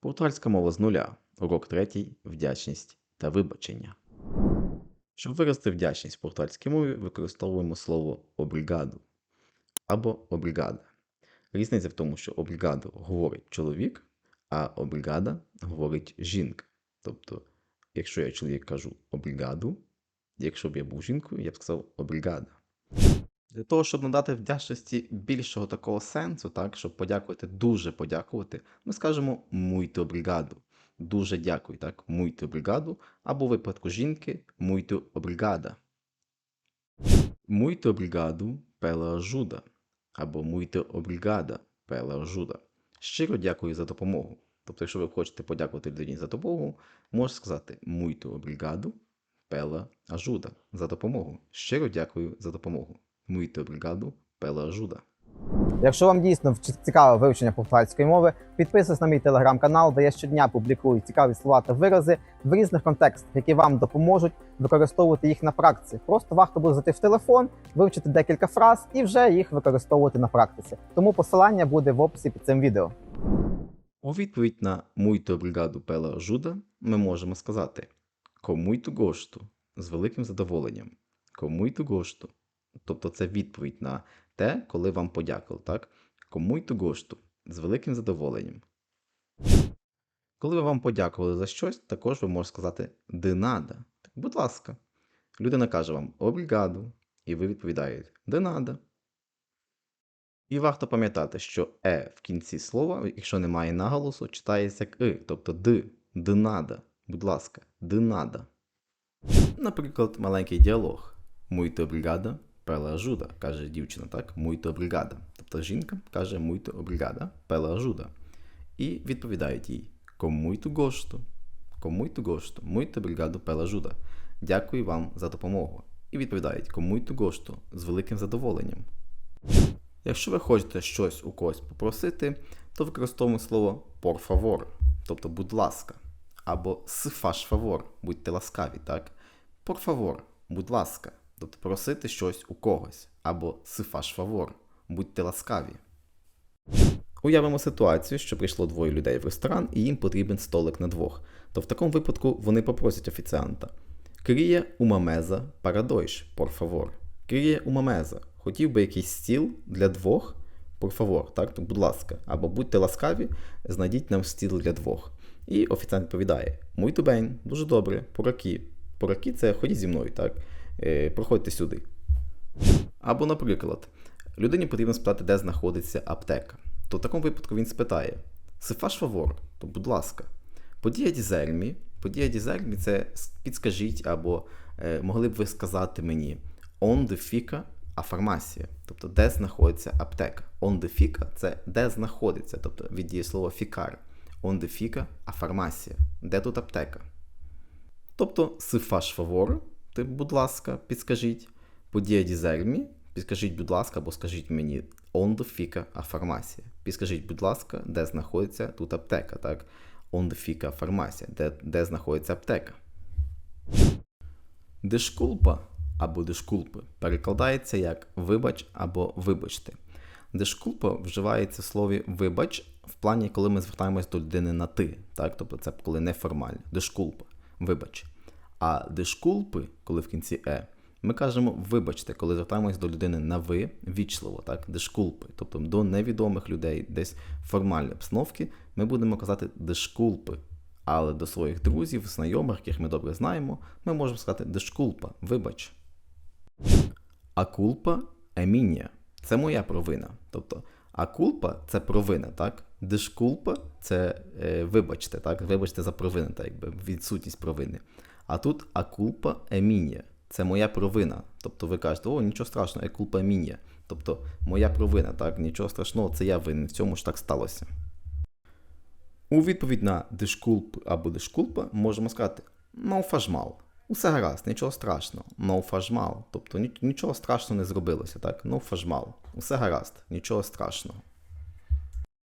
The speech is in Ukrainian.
Португальська мова з нуля. Урок третій. Вдячність та вибачення. Щоб виразити вдячність в португальській мові, використовуємо слово обрігаду або обрігада. Різниця в тому, що обрігаду говорить чоловік, а обрігада говорить жінка. Тобто, якщо я чоловік кажу обрігаду, якщо б я був жінкою, я б сказав обрігада. Для того, щоб надати вдячності більшого такого сенсу, так, щоб подякувати, дуже подякувати, ми скажемо muito obrigado. Дуже дякую, так? Muito obrigado. Або в випадку жінки muito obrigada. Muito obrigado pela ajuda. Або muito obrigada pela ajuda. Щиро дякую за допомогу. Тобто, якщо ви хочете подякувати людині за допомогу, можете сказати muito obrigado pela ajuda. За допомогу. Щиро дякую за допомогу. Muito obrigado pela ajuda. Якщо вам дійсно цікаве вивчення португальської мови, підписуйтесь на мій телеграм-канал, де я щодня публікую цікаві слова та вирази в різних контекстах, які вам допоможуть використовувати їх на практиці. Просто варто буде зайти в телефон, вивчити декілька фраз і вже їх використовувати на практиці. Тому посилання буде в описі під цим відео. У відповідь на muito obrigado pela ajuda ми можемо сказати com muito gosto, з великим задоволенням. Com muito gosto. Тобто це відповідь на те, коли вам подякували, так? Com muito gosto, з великим задоволенням. Коли ви вам подякували за щось, також ви можете сказати nada. Так, будь ласка. Людина каже вам obrigado, і ви відповідаєте de. І варто пам'ятати, що е в кінці слова, якщо немає наголосу, читається як и, тобто д, д надо. Будь ласка, д надо. Наприклад, маленький діалог. Muito obrigado pela ajuda, каже дівчина, так? Muito obrigado. Тобто жінка каже muito obrigado pela ajuda. І відповідають їй com muito gosto. Com muito obrigado pela ajuda. Дякую вам за допомогу. І відповідають com muito gosto, з великим задоволенням. Якщо ви хочете щось у когось попросити, то використовуємо слово por favor, тобто будь ласка, або se faz favor, будьте ласкаві, так? Por favor, будь ласка, тобто просити щось у когось, або faz favor, будьте ласкаві. Уявимо ситуацію, що прийшло двоє людей в ресторан і їм потрібен столик на двох. То в такому випадку вони попросять офіціанта. Dois, por favor. Queria uma mesa. Хотів би якийсь стіл для двох, favor, так? То, будь ласка. Або будьте ласкаві, знайдіть нам стіл для двох. І офіціант відповідає: bem, дуже добре, пораки. Пораки це ходіть зі мною, так? Е, проходьте сюди. Або, наприклад, людині потрібно спитати, де знаходиться аптека. То в такому випадку він спитає: faz favor, то будь ласка. Подія дізельмі. Подія дізельмі це підскажіть, або е, могли б ви сказати мені on de fica a фармасія, тобто де знаходиться аптека. On de fica – це де знаходиться, тобто від дієслова фікар. On de fica a фармасія. Де тут аптека? Тобто, favor, ти, будь ласка, підскажіть. Подія дізельмі, підскажіть, будь ласка, або скажіть мені a фармасія. Підскажіть, будь ласка, де знаходиться тут аптека, так? Fica фармасія, де, де знаходиться аптека. Дешкулпа або дешкулпи перекладається як вибач або вибачте. Дешкулпа вживається в слові вибач в плані, коли ми звертаємось до людини на ти, так? тобто це коли неформально. Дешкулпа, вибач. А дешкулпи, коли в кінці е, ми кажемо вибачте, коли звертаємось до людини на ви вічливо, так? Дешкулпи. Тобто до невідомих людей, десь формальні обстановки, ми будемо казати дешкулпи. Але до своїх друзів, знайомих, яких ми добре знаємо, ми можемо сказати дешкулпа, вибач. А кулпа еміння. Це моя провина. Тобто, а кулпа це провина, так? Дешкулпа це е, вибачте, так? Вибачте за провину, так, якби відсутність провини. А тут акулпа еміння. Це моя провина. Тобто ви кажете, о, нічого страшного, акулпа еміння. Тобто моя провина, так, нічого страшного, це я винен, в цьому ж так сталося. У відповідь на дешкулп або дешкулпа можемо сказати faz. Усе гаразд, нічого страшного. Faz. Тобто нічого страшного не зробилося, так? Mal. Усе гаразд, нічого страшного.